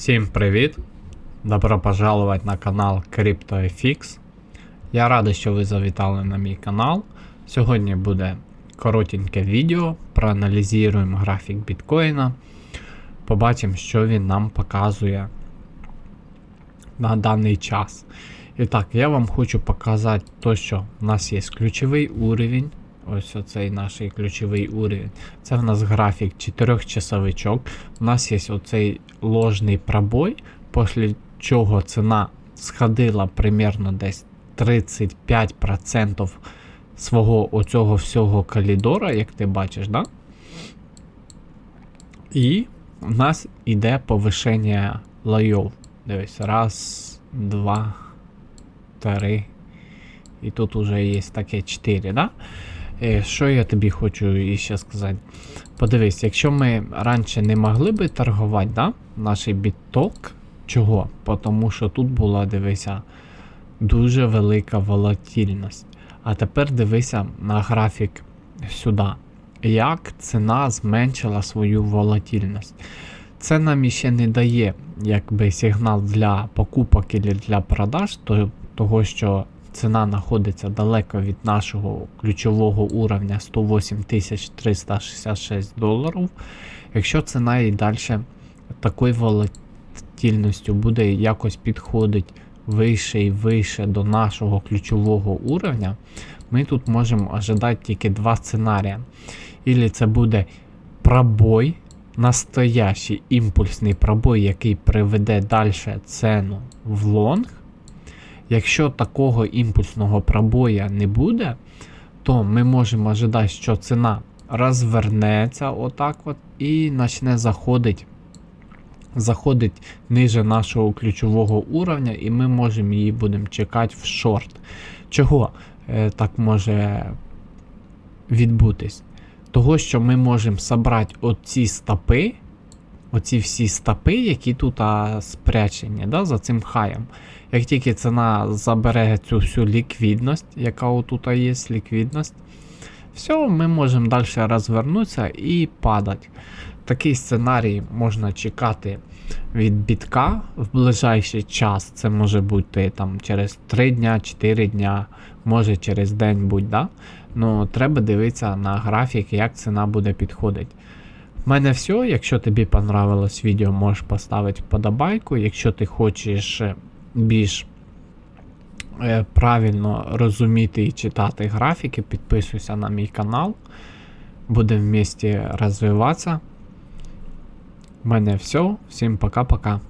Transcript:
Всім привіт! Добро пожаловать на канал CryptoFX. Я радий, що ви завітали на мій канал. Сьогодні буде коротеньке відео. Проаналізуємо графік біткоїна. Побачимо, що він нам показує на даний час. І так, я вам хочу показати то, що в нас є ключовий уровень. Ось оцей наш ключовий уровень. Це в нас графік 4 часовичок. У нас є оцей ложний пробой, після чого ціна сходила примерно десь 35% свого оцього всього коридора, як ти бачиш, да? І в нас іде повишення лайов. Дивись, раз, два, три. І тут уже є таке 4, да? Е, Що я тобі хочу іще сказати? Подивись, якщо ми раніше не могли би торгувати, да? наш біток, чого? Тому що тут була, дивися, дуже велика волатильність. А тепер дивися на графік сюди. Як ціна зменшила свою волатильність. Це нам іще не дає якби сигнал для покупок і для продаж, то, того що ціна знаходиться далеко від нашого ключового уровня 108 366 доларів. Якщо ціна і далі такою волатильністю буде якось підходити вище і вище до нашого ключового уровня, ми тут можемо ожидати тільки два сценарії. Ілі це буде пробой, настоящий імпульсний пробой, який приведе далі ціну в лонг. Якщо такого імпульсного пробоя не буде, то ми можемо ожидати, що ціна розвернеться отак от і почне заходити заходить ниже нашого ключового уровня, і ми можемо її будемо чекати в шорт. Чого е, так може відбутись? Того, що ми можемо зібрати оці стопи, оці всі стопи, які тут а, спрячені да, за цим хаєм. Як тільки ціна забере цю всю ліквідність, яка отут є ліквідність, все, ми можемо далі розвернутися і падати. Такий сценарій можна чекати від бітка в ближайший час. Це може бути там через 3 дня, 4 дня, може через день будь да? Ну, треба дивитися на графік, як ціна буде підходити. У мене все. Якщо тобі понравилось відео, можеш поставити вподобайку. Якщо ти хочеш більш е, правильно розуміти і читати графіки, підписуйся на мій канал. Будемо вместе розвиватися. У мене все. Всім пока-пока.